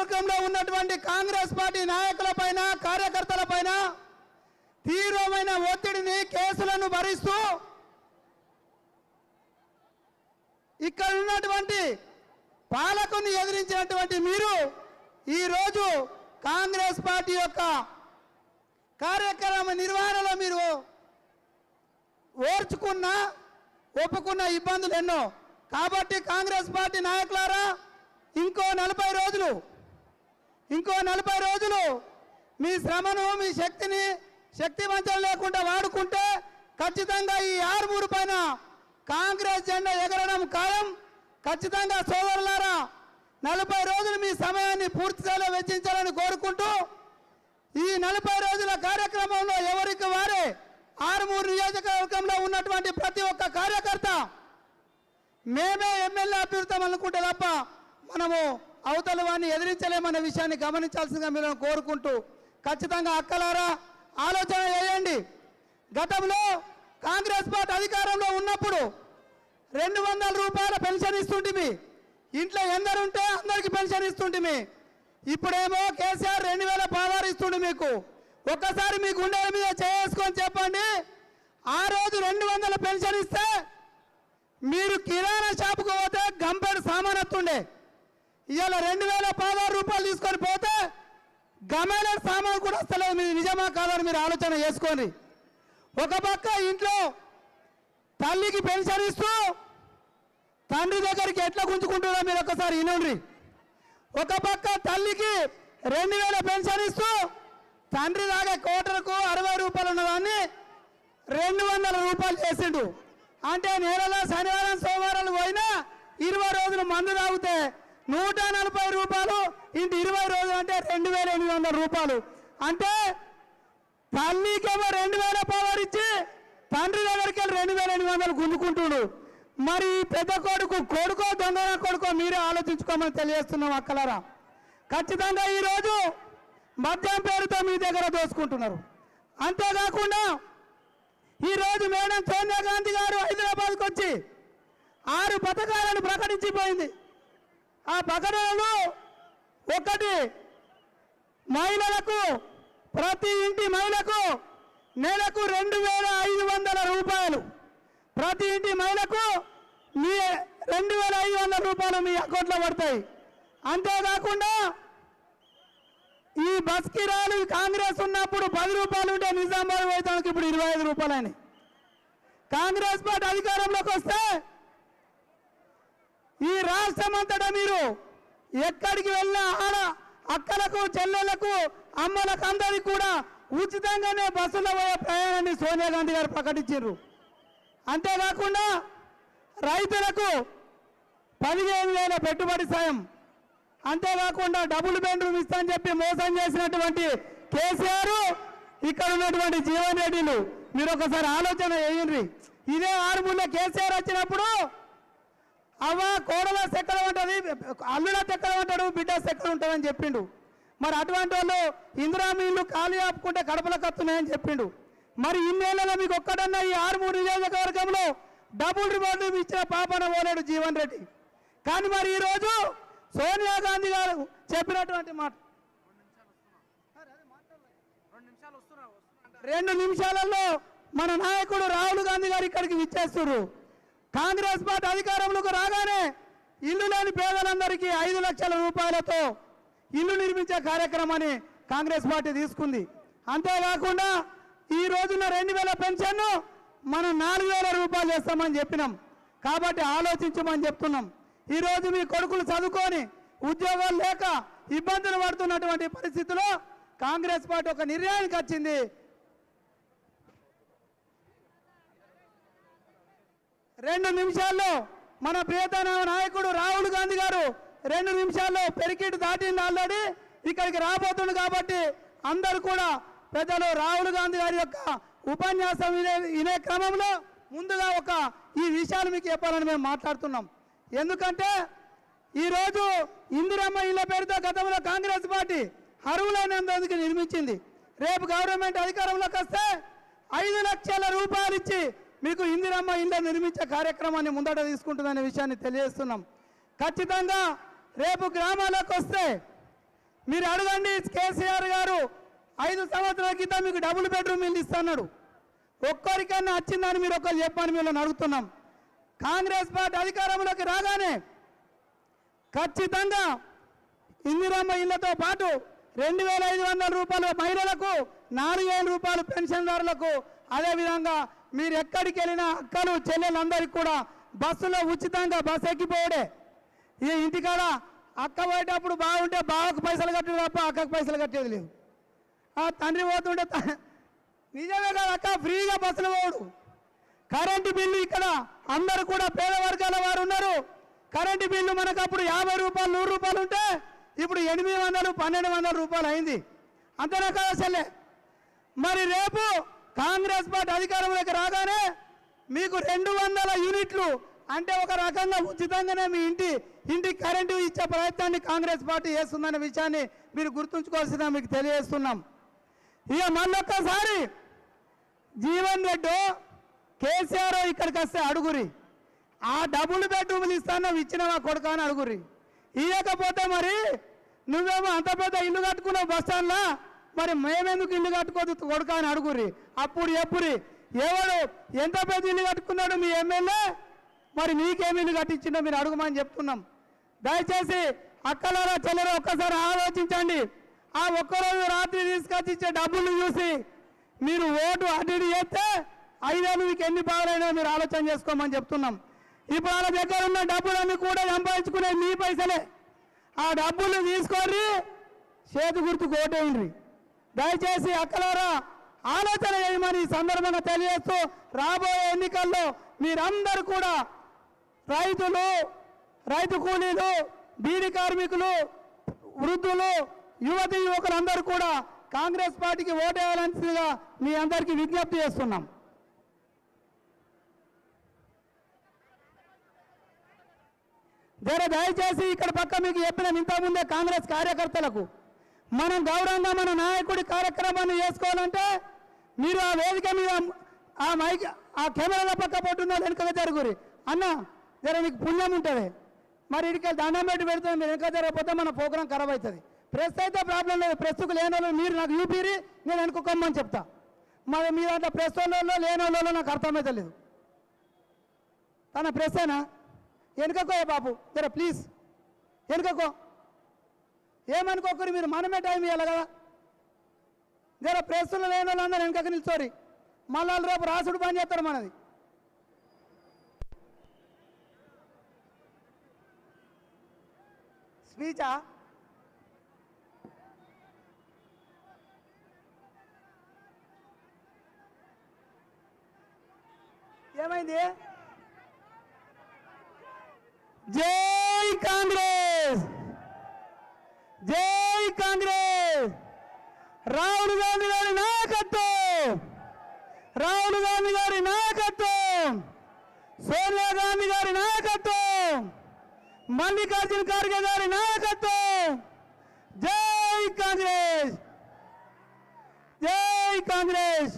నియోజకవర్గంలో ఉన్నటువంటి కాంగ్రెస్ పార్టీ నాయకుల పైన కార్యకర్తల పైన తీవ్రమైన ఒత్తిడిని కేసులను భరిస్తూ ఇక్కడ ఉన్నటువంటి పాలకుని ఎదిరించినటువంటి మీరు ఈరోజు కాంగ్రెస్ పార్టీ యొక్క కార్యక్రమ నిర్వహణలో మీరు ఓర్చుకున్న ఒప్పుకున్న ఇబ్బందులు ఎన్నో. కాబట్టి కాంగ్రెస్ పార్టీ నాయకులారా ఇంకో నలభై రోజులు ఇంకో నలభై రోజులు మీ శ్రమను మీ శక్తిని శక్తివంతం లేకుండా వాడుకుంటే ఖచ్చితంగా ఈ ఆరుమూరు పైన కాంగ్రెస్ జెండా ఎగరడం ఖాయం ఖచ్చితంగా సోదరులారా నలభై రోజులు మీ సమయాన్ని పూర్తి వెచ్చించాలని కోరుకుంటూ ఈ నలభై రోజుల కార్యక్రమంలో ఎవరికి వారే ఆరుమూరు నియోజకవర్గంలో ఉన్నటువంటి ప్రతి ఒక్క కార్యకర్త మేమే ఎమ్మెల్యే అభ్యర్థం అనుకుంటే తప్ప మనము అవతల వాడిని ఎదిరించలేమన్న విషయాన్ని గమనించాల్సిందిగా మీరు కోరుకుంటూ ఖచ్చితంగా అక్కలారా ఆలోచన చేయండి. గతంలో కాంగ్రెస్ పార్టీ అధికారంలో ఉన్నప్పుడు రెండు వందల రూపాయల పెన్షన్ ఇస్తుంటిమి. ఇంట్లో ఎందరుంటే అందరికి పెన్షన్ ఇస్తుంటిమి. ఇప్పుడేమో కేసీఆర్ రెండు వేల పదహారు ఇస్తుండే మీకు. ఒక్కసారి మీ గుండెల మీద చేసుకొని చెప్పండి. ఆ రోజు రెండు వందల పెన్షన్ ఇస్తే మీరు కిరాణా షాపుకు పోతే గంపెడు సామాన్ వస్తుండే. ఇవాళ రెండు వేల పదహారు రూపాయలు తీసుకొని పోతే గమేల సామాన్ కూడా వస్తలేదు మీరు నిజమా కాదని మీరు ఆలోచన చేసుకోండి ఒక పక్క ఇంట్లో తల్లికి పెన్షన్ ఇస్తూ తండ్రి దగ్గరికి ఎట్లా గుంజుకుంటున్నా మీరు ఒకసారి వినండి. ఒక పక్క తల్లికి రెండు వేల పెన్షన్ ఇస్తూ తండ్రి దాకా కోటలకు అరవై రూపాయలు ఉన్నదాన్ని రెండు వందల రూపాయలు చేసిండు. అంటే నెలలో శనివారం సోమవారాలు పోయినా ఇరవై రోజులు మందు తాగితే నూట నలభై రూపాయలు ఇంటి ఇరవై రోజులు అంటే రెండు వేల ఎనిమిది వందల రూపాయలు. అంటే తల్లికేమో రెండు వేల పవర్ ఇచ్చి తండ్రి దగ్గరికి వెళ్ళి రెండు వేల ఎనిమిది వందలు గుంజుకుంటుడు. మరి పెద్ద కొడుకు కొడుకో దొంగన కొడుకో మీరే ఆలోచించుకోమని తెలియజేస్తున్నాం అక్కలరా. ఖచ్చితంగా ఈరోజు మద్యం పేరుతో మీ దగ్గర దోసుకుంటున్నారు అంతేకాకుండా ఈరోజు మేడం సోనియా గాంధీ గారు హైదరాబాద్కి వచ్చి ఆరు పథకాలను ప్రకటించిపోయింది. ఆ ప్రకటనలు ఒకటి మహిళలకు ప్రతి ఇంటి మహిళకు నెలకు రెండు వేల ఐదు వందల రూపాయలు. ప్రతి ఇంటి మహిళకు మీ రెండు వేల ఐదు వందల రూపాయలు మీ అకౌంట్లో పడతాయి. అంతేకాకుండా ఈ బస్ కిరాలు కాంగ్రెస్ ఉన్నప్పుడు పది రూపాయలు ఉంటే నిజామాబాద్ పోయేదానికి ఇప్పుడు ఇరవై ఐదు రూపాయలని కాంగ్రెస్ పార్టీ అధికారంలోకి వస్తే ఈ రాష్ట్రం అంతటా మీరు ఎక్కడికి వెళ్ళినా ఆడ అక్కలకు చెల్లెలకు అమ్మలకు అందరికి కూడా ఉచితంగానే బస్సులో పోయే ప్రయాణాన్ని సోనియా గాంధీ గారు ప్రకటించారు అంతేకాకుండా రైతులకు పదిహేను వేల పెట్టుబడి సాయం అంతేకాకుండా డబుల్ బెడ్రూమ్ ఇస్తా అని చెప్పి మోసం చేసినటువంటి కేసీఆర్ ఇక్కడ ఉన్నటువంటి జీవన్ రెడ్డిలు మీరు ఒకసారి ఆలోచన చేయండి. ఇదే ఆరుమూల కేసీఆర్ వచ్చినప్పుడు అవ్వ కోడల ఎక్కడ ఉంటుంది అల్లుడ ఎక్కడ ఉంటాడు బిడ్డ ఎక్కడ ఉంటుందని చెప్పిండు. మరి అటువంటి వాళ్ళు ఇందిరామి ఖాళీ ఆపుకుంటే కడపలకు వస్తున్నాయని చెప్పిండు. మరి ఇన్నేళ్ళలో మీకు ఒక్కడన్నా ఈ ఆరు మూడు నియోజకవర్గంలో డబుల్ రివార్డు ఇచ్చిన పాపన పోలేడు జీవన్ రెడ్డి. కానీ మరి ఈరోజు సోనియా గాంధీ గారు చెప్పినటువంటి మాట. రెండు నిమిషాలలో మన నాయకుడు రాహుల్ గాంధీ గారు ఇక్కడికి విచ్చేస్తున్నారు కాంగ్రెస్ పార్టీ అధికారంలోకి రాగానే ఇల్లు లేని పేదలందరికీ ఐదు లక్షల రూపాయలతో ఇల్లు నిర్మించే కార్యక్రమాన్ని కాంగ్రెస్ పార్టీ తీసుకుంది. అంతేకాకుండా ఈ రోజున రెండు వేల పెన్షన్ను మనం నాలుగు వేల రూపాయలు చేస్తామని చెప్పినాం. కాబట్టి ఆలోచించమని చెప్తున్నాం. ఈరోజు మీ కొడుకులు చదువుకొని ఉద్యోగాలు లేక ఇబ్బందులు పడుతున్నటువంటి పరిస్థితిలో కాంగ్రెస్ పార్టీ ఒక నిర్ణయానికి వచ్చింది. రెండు నిమిషాల్లో మన ప్రియతమ నాయకుడు రాహుల్ గాంధీ గారు రెండు నిమిషాల్లో పెరికిట్ దాటింది ఆల్రెడీ. ఇక్కడికి రాబోతుంది కాబట్టి అందరూ కూడా పెద్దలు రాహుల్ గాంధీ గారి యొక్క ఉపన్యాసం వినే వినే క్రమంలో ముందుగా ఒక ఈ విషయాలు మీకు చెప్పాలని మేము మాట్లాడుతున్నాం. ఎందుకంటే ఈరోజు ఇందిరమ్మ ఇళ్ళ పేరుతో గతంలో కాంగ్రెస్ పార్టీ అరువులైనందుకు నిర్మించింది. రేపు గవర్నమెంట్ అధికారంలోకి వస్తే ఐదు లక్షల రూపాయలు ఇచ్చి మీకు ఇందిరమ్మ ఇండ్ల నిర్మించే కార్యక్రమాన్ని ముందట తీసుకుంటుందనే విషయాన్ని తెలియజేస్తున్నాం. ఖచ్చితంగా రేపు గ్రామాలకు వస్తే మీరు అడగండి కేసీఆర్ గారు ఐదు సంవత్సరాల క్రితం మీకు డబుల్ బెడ్రూమ్ ఇల్లు ఇస్తున్నాడు ఒక్కరికైనా వచ్చిందని మీరు ఒకరు చెప్పని మిమ్మల్ని అడుగుతున్నాం. కాంగ్రెస్ పార్టీ అధికారంలోకి రాగానే ఖచ్చితంగా ఇందిరమ్మ ఇళ్ళతో పాటు రెండు వేల ఐదు వందల రూపాయలు మహిళలకు నాలుగు వేల రూపాయలు పెన్షన్దారులకు అదేవిధంగా మీరు ఎక్కడికి వెళ్ళినా అక్కలు చెల్లెలందరికీ కూడా బస్సులో ఉచితంగా బస్సు ఎక్కిపోయాడే. ఈ ఇంటికాడ అక్క పోయేటప్పుడు బాగుంటే బావకు పైసలు కట్టేది తప్ప అక్కకు పైసలు కట్టేది లేవు ఆ తండ్రి పోతుంటే త- నిజమే కాదు అక్క ఫ్రీగా బస్సులు పోడు. కరెంటు బిల్లు ఇక్కడ అందరూ కూడా పేద వర్గాల వారు ఉన్నారు. కరెంటు బిల్లు మనకు అప్పుడు యాభై రూపాయలు నూరు రూపాయలు ఉంటే ఇప్పుడు ఎనిమిది వందలు పన్నెండు వందల రూపాయలు అయింది. అంతేనా కదా చెల్లె? మరి రేపు కాంగ్రెస్ పార్టీ అధికారంలోకి రాగానే మీకు రెండు వందల యూనిట్లు అంటే ఒక రకంగా ఉచితంగానే మీ ఇంటి ఇంటికి కరెంటు ఇచ్చే ప్రయత్నాన్ని కాంగ్రెస్ పార్టీ చేస్తుందనే విషయాన్ని మీరు గుర్తుంచుకోవాల్సిన మీకు తెలియజేస్తున్నాం. ఇక మళ్ళొక్కసారి జీవన్ రెడ్డి కేసీఆర్ ఇక్కడికి వస్తే అడుగురి. ఆ డబుల్ బెడ్రూమ్లు ఇస్తాను ఇచ్చినవా కొడుక అని అడుగురి. ఇవ్వకపోతే మరి నువ్వేమో అంత పెద్ద ఇల్లు కట్టుకున్నావు బస్టాండ్లో మరి మేమెందుకు ఇల్లు కట్టుకోదు కొడుక అని అడుగురి అప్పుడు ఎప్పురి ఎవడు ఎంత పెద్ద ఇల్లు కట్టుకున్నాడు మీ ఎమ్మెల్యే? మరి మీకేమి ఇల్లు కట్టించిందో మీరు అడుగుమని చెప్తున్నాం. దయచేసి అక్కలారా చెల్లెలు ఒక్కసారి ఆలోచించండి. ఆ ఒక్కరోజు రాత్రి తీసుకొచ్చి ఇచ్చే డబ్బులు చూసి మీరు ఓటు అటు చేస్తే ఐదేళ్ళు మీకు ఎన్ని బాగాలైనా మీరు ఆలోచన చేసుకోమని చెప్తున్నాం. ఇప్పుడు వాళ్ళ దగ్గర ఉన్న డబ్బులన్నీ కూడా సంపాదించుకునే మీ పైసలే. ఆ డబ్బులు తీసుకొని చేతి గుర్తుకు ఓటేయండి. దయచేసి అక్కలారా ఆలోచన చేయమని ఈ సందర్భంగా తెలియజేస్తూ రాబోయే ఎన్నికల్లో మీరందరూ కూడా రైతులు రైతు కూలీలు బీడీ కార్మికులు వృద్ధులు యువతి యువకులందరూ కూడా కాంగ్రెస్ పార్టీకి ఓటేయాల్సిందిగా మీ అందరికీ విజ్ఞప్తి చేస్తున్నాం. జర దయచేసి ఇక్కడ పక్క మీకు చెప్పిన ఇంతకుముందే కాంగ్రెస్ కార్యకర్తలకు మనం గౌరవంగా మన నాయకుడి కార్యక్రమాన్ని చేసుకోవాలంటే మీరు ఆ వేదిక మీద ఆ మైక్ ఆ కెమెరాల పక్క పట్టున్న వెనుక జరుగురి అన్న జర నీకు పుణ్యం ఉంటుంది. మరి ఇడికి దండం పెట్టి పెడుతుంది మీరు వెనుక జరగకపోతే మన ప్రోగ్రాం ఖరాబ్ అవుతుంది. ప్రెస్ అయితే ప్రాబ్లం లేదు. ప్రెస్కు లేని మీరు నాకు యూపీరి నేను వెనుకోమని చెప్తా. మరి మీ దాంట్లో ప్రెస్ వాళ్ళలో లేని వాళ్ళలో నాకు అర్థమైతే లేదు. తన ప్రెస్సేనా వెనుకకో బాబు జర ప్లీజ్. వెనుకకో ఏమనుకోకరు మీరు? మనమే టైం ఇవ్వాలి కదా. జర ప్రెస్సులు లేని వాళ్ళందరూ వెనుకకు నిల్చోరి. మళ్ళీ రేపు రాసుడు పని చేస్తారు మనది. స్పీచా? ఏమైంది? జే కాంగ్రెస్ జై కాంగ్రెస్ రాహుల్ గాంధీ గారి నాయకత్వం! రాహుల్ గాంధీ గారి నాయకత్వం! సోనియా గాంధీ గారి నాయకత్వం! మల్లికార్జున ఖార్గే గారి నాయకత్వం! జై కాంగ్రెస్! జై కాంగ్రెస్!